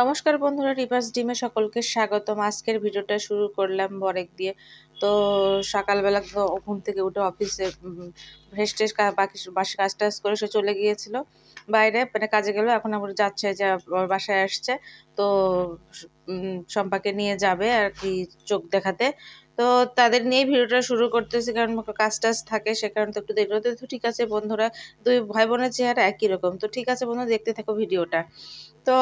নমস্কার বন্ধুরা, রিভার্স ডিমে সকলকে স্বাগতম। আজকের ভিডিওটা শুরু করলাম বরেক দিয়ে। তো সকালবেলা তো ঘুম থেকে উঠে অফিসে ফ্রেশ ট্রেশ বাকি বাসি কাজ টাজ করে সে চলে গিয়েছিল। বাইরে মানে কাজে গেল, এখন আবার যাচ্ছে যে বাসায় আসছে। তো সম্পাকে নিয়ে যাবে আর কি চোখ দেখাতে। তো তাদের নিয়ে ভিডিওটা শুরু করতেছি, কারণ কাজ টাজ থাকে, সে কারণে তো একটু হতে, তো ঠিক আছে বন্ধুরা, দুই ভাই বোনের চেহারা একই রকম, তো ঠিক আছে বন্ধু দেখতে থাকো ভিডিওটা। তো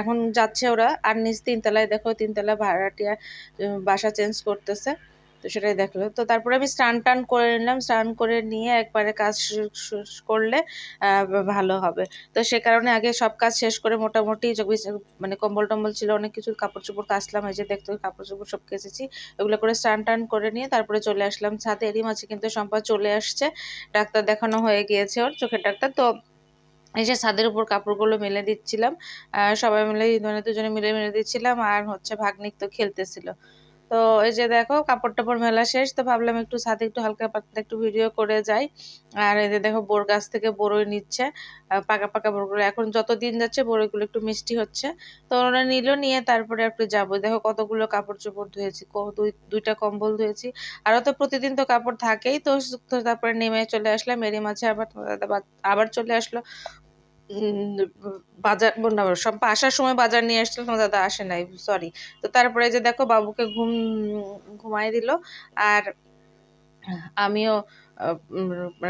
এখন যাচ্ছে ওরা, আর নিচ তিনতলায় দেখো, তিনতলা ভাড়াটিয়া বাসা চেঞ্জ করতেছে। তো সেটাই দেখল। তো তারপরে আমি স্নান টান করে নিলাম। স্নান করে নিয়ে একবারে কাজ শু- শু- করলে ভালো হবে। তো সে কারণে আগে সব কাজ শেষ করে মোটামুটি মানে কম্বল টম্বল ছিল, অনেক কিছু কাপড় চোপড় কাচলাম, এই যে দেখতে কাপড় চোপড় সব কেচেছি এগুলো করে স্নান টান করে নিয়ে তারপরে চলে আসলাম ছাদে। এরই মাঝে কিন্তু সম্পা চলে আসছে। ডাক্তার দেখানো হয়ে গিয়েছে ওর চোখের ডাক্তার। তো এসে ছাদের উপর কাপড়গুলো মেলে দিচ্ছিলাম সবাই মিলে মানে দুজনে মিলে, মেলে দিচ্ছিলাম। আর হচ্ছে ভাগ্নিক তো খেলতেছিল। তো এই যে দেখো কাপড় টাপড় মেলা শেষ, তো ভাবলাম একটু সাথে একটু হালকা পাতলা একটু ভিডিও করে যাই। আর এই যে দেখো, বোর গাছ থেকে বড়ই নিচ্ছে পাকা পাকা বড়গুলো এখন যত দিন যাচ্ছে বড়ইগুলো একটু মিষ্টি হচ্ছে। তো ওরা নিল, নিয়ে তারপরে একটু যাব। দেখো কতগুলো কাপড় চোপড় ধুয়েছি দুইটা কম্বল ধুয়েছি। আরও তো প্রতিদিন তো কাপড় থাকেই, তো তারপরে নেমে চলে আসলাম। এরই মাঝে আবার আবার চলে আসলো। বাজার, না, সব আসার সময় বাজার নিয়ে আসছিল, তোমার দাদা আসে নাই সরি তো তারপরে যে দেখো বাবুকে ঘুম ঘুমাই দিল, আর আমিও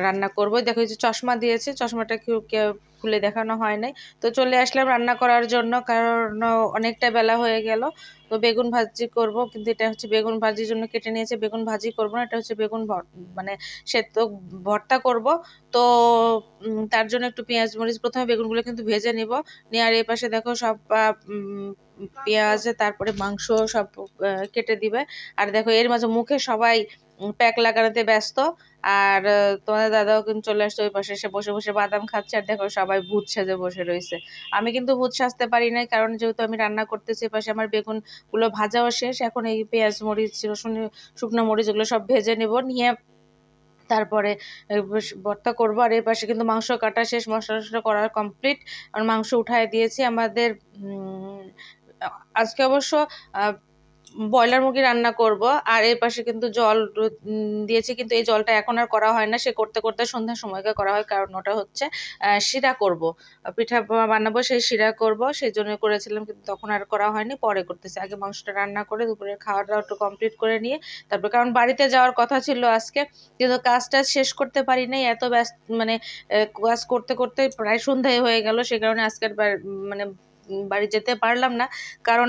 রান্না করব। দেখো যে চশমা দিয়েছে, চশমাটা কেউ খুলে দেখানো হয় নাই। তো চলে আসলাম রান্না করার জন্য, কারণ অনেকটা বেলা হয়ে গেল। তো বেগুন ভাজি করব, কিন্তু এটা হচ্ছে বেগুন ভাজির জন্য কেটে নিয়েছে। বেগুন ভাজি করব না, এটা হচ্ছে বেগুন মানে সেদ্ধ ভর্তা করব। তো তার জন্য একটু পেঁয়াজ মরিচ প্রথমে বেগুনগুলো কিন্তু ভেজে নিব। নিয়ে আর এই পাশে দেখো সব পেঁয়াজ, তারপরে মাংস সব কেটে দিবে। আর দেখো এর মাঝে মুখে সবাই প্যাক লাগানোতে ব্যস্ত। আর তোমাদের দাদাও কিন্তু চলে আসছে ওই পাশে। এসে বসে বসে বাদাম খাচ্ছে। আর দেখো সবাই ভূত সাজে বসে রয়েছে। আমি কিন্তু ভূত সাজতে পারি না কারণ যেহেতু আমি রান্না করতেছি পাশে আমার বেগুনগুলো ভাজাও শেষ। এখন এই পেঁয়াজ, মরিচ, রসুন, শুকনো মরিচ এগুলো সব ভেজে নেব, নিয়ে তারপরে ভর্তা করব। আর এই পাশে কিন্তু মাংস কাটা শেষ, মশলা টশলা করার কমপ্লিট আর মাংস উঠায় দিয়েছি আমাদের আজকে অবশ্য ব্রয়লার মুরগি রান্না করব, আর এর পাশে কিন্তু জল দিয়েছি, কিন্তু এই জলটা এখন আর করা হয় না, সে করতে করতে সন্ধ্যার সময়কে করা হয়, কারণ ওটা হচ্ছে শিরা করব। পিঠা বানাবো, সেই শিরা করব, সেই জন্য করেছিলাম, কিন্তু তখন আর করা হয়নি, পরে করতেছি। আগে মাংসটা রান্না করে দুপুরের খাওয়া একটু কমপ্লিট করে নিয়ে, তারপর কারণ বাড়িতে যাওয়ার কথা ছিল আজকে, কিন্তু কাজটা শেষ করতে পারি নাই, এত ব্যস্ত মানে কাজ করতে করতে প্রায় সন্ধ্যায় হয়ে গেল, সে কারণে আজকের মানে বাড়ি যেতে পারলাম না, কারণ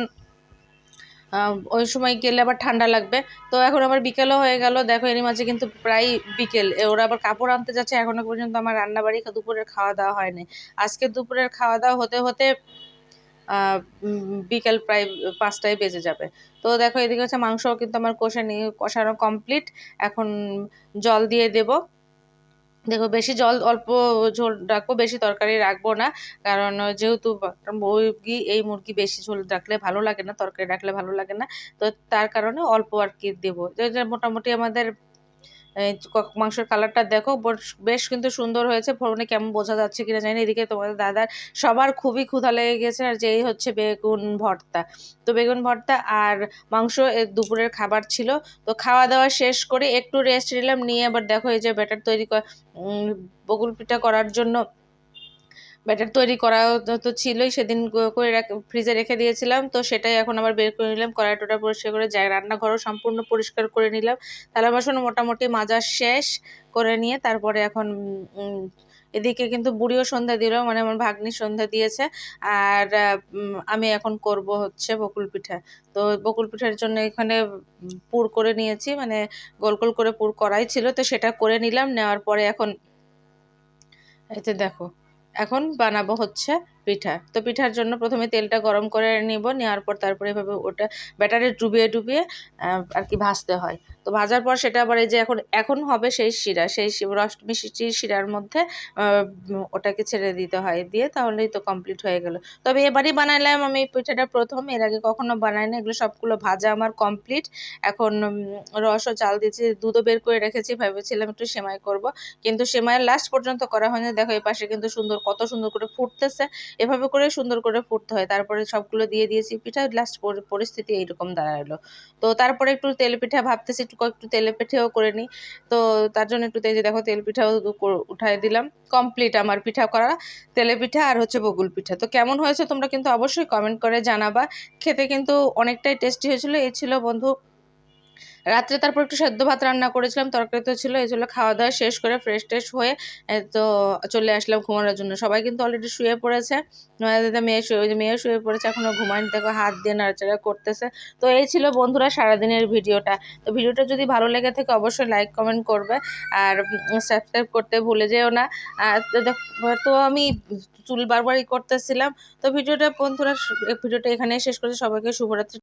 ওই সময় গেলে আবার ঠান্ডা লাগবে। তো এখন আবার বিকেলও হয়ে গেল। দেখো, এরই মাঝে কিন্তু প্রায় বিকেল। ওরা আবার কাপড় আনতে যাচ্ছে। এখনও পর্যন্ত আমার রান্না বাড়ি দুপুরের খাওয়া দাওয়া হয়নি। আজকে দুপুরের খাওয়া দাওয়া হতে হতে বিকেল প্রায় পাঁচটায় বেজে যাবে। তো দেখো, এদিকে হচ্ছে মাংসও কিন্তু আমার কষে নিয়ে কষানো কমপ্লিট এখন জল দিয়ে দেবো। দেখো বেশি জল, অল্প ঝোল রাখব, বেশি তরকারি রাখব না। কারণ যেহেতু মুরগি, এই মুরগি বেশি ঝোল রাখলে ভালো লাগে না, তরকারি রাখলে ভালো লাগে না। তো তার কারণে অল্প আর কি দেবো। মোটামুটি আমাদের মাংসের কালারটা দেখো বেশ কিন্তু সুন্দর হয়েছে। ফোরনে কেমন বোঝা যাচ্ছে কিনা জানি। এদিকে তোমাদের দাদার সবার খুবই ক্ষুধা লেগে গেছে, আর যেই হচ্ছে বেগুন ভর্তা। তো বেগুন ভর্তা আর মাংস দুপুরের খাবার ছিল। তো খাওয়া দাওয়া শেষ করে একটু রেস্ট নিলাম। নিয়ে আবার দেখো এই যে ব্যাটার তৈরি বকুল পিঠা করার জন্য ব্যাটার তৈরি করা তো ছিলই, সেদিন করে ফ্রিজে রেখে দিয়েছিলাম, তো সেটাই এখন আবার বের করে নিলাম, কড়াই টোটা পরিষ্কার করে যাই রান্নাঘরও সম্পূর্ণ পরিষ্কার করে নিলাম। থালা বাসন মোটামুটি মাজা শেষ করে নিয়ে তারপরে এখন এদিকে কিন্তু বুড়িও সন্ধ্যা দিল মানে আমার ভাগ্নি সন্ধ্যা দিয়েছে, আর আমি এখন করব হচ্ছে বকুল পিঠা। তো বকুল পিঠার জন্য এখানে পুর করে নিয়েছি মানে গোল গোল করে পুর করাই ছিল, তো সেটা করে নিলাম, নেওয়ার পরে এখন এতে দেখো এখন বানাবো হচ্ছে পিঠা। তো পিঠার জন্য প্রথমে তেলটা গরম করে নিব নেওয়ার পর তারপরে এভাবে ওটা ব্যাটারে ডুবিয়ে ডুবিয়ে আর কি ভাজতে হয়। তো ভাজার পর সেটা আবার এই যে এখন এখন হবে সেই শিরা সেই রস মিষ্টির শিরার মধ্যে ওটাকে ছেড়ে দিতে হয়। দিয়ে তাহলেই তো কমপ্লিট হয়ে গেল। তবে এবারই বানাইলাম আমি এই পিঠাটা প্রথম এর আগে কখনো বানাই না এগুলো সবগুলো ভাজা আমার কমপ্লিট এখন উম, রসও চাল দিয়েছি দুধও বের করে রেখেছি। ভেবেছিলাম একটু সেমাই করব। কিন্তু সেমাইয়ের লাস্ট পর্যন্ত করা হয়নি। দেখো এই পাশে কিন্তু সুন্দর কত সুন্দর করে ফুটতেছে। এভাবে করে সুন্দর করে ফুটতে হয়। তারপরে সবগুলো দিয়ে দিয়েছি, পিঠা লাস্ট পরিস্থিতি এইরকম দাঁড়াল। তো তারপরে একটু তেল পিঠা, ভাবতেছি একটু একটু তেলে পিঠেও করে নিই। তো তার জন্য একটু তেজে দেখো, তেল পিঠাও উঠাই দিলাম। কমপ্লিট আমার পিঠা করা তেলে পিঠা আর হচ্ছে বগুল পিঠা। তো কেমন হয়েছে তোমরা কিন্তু অবশ্যই কমেন্ট করে জানাবা। খেতে কিন্তু অনেকটাই টেস্টি হয়েছিল। এই ছিল বন্ধু রাত্রে তারপর একটু সেদ্ধ ভাত রান্না করেছিলাম তরকারি তো ছিল, এই ছিল খাওয়া দাওয়া শেষ করে ফ্রেশ ট্রেশ হয়ে তো চলে আসলাম ঘুমানোর জন্য। সবাই কিন্তু অলরেডি শুয়ে পড়েছে। মেয়ে শুয়ে মেয়ে শুয়ে পড়েছে এখনও ঘুমায়নি, দেখো হাত দিয়ে নাড়াচাড়া করতেছে। তো এই ছিল বন্ধুরা সারাদিনের ভিডিওটা। তো ভিডিওটা যদি ভালো লেগে থাকে, অবশ্যই লাইক কমেন্ট করবে। আর সাবস্ক্রাইব করতে ভুলে যেও না। তো আমি চুল বারবারই করতেছিলাম। তো ভিডিওটা বন্ধুরা, ভিডিওটা এখানেই শেষ করছি। সবাইকে শুভরাত্রি।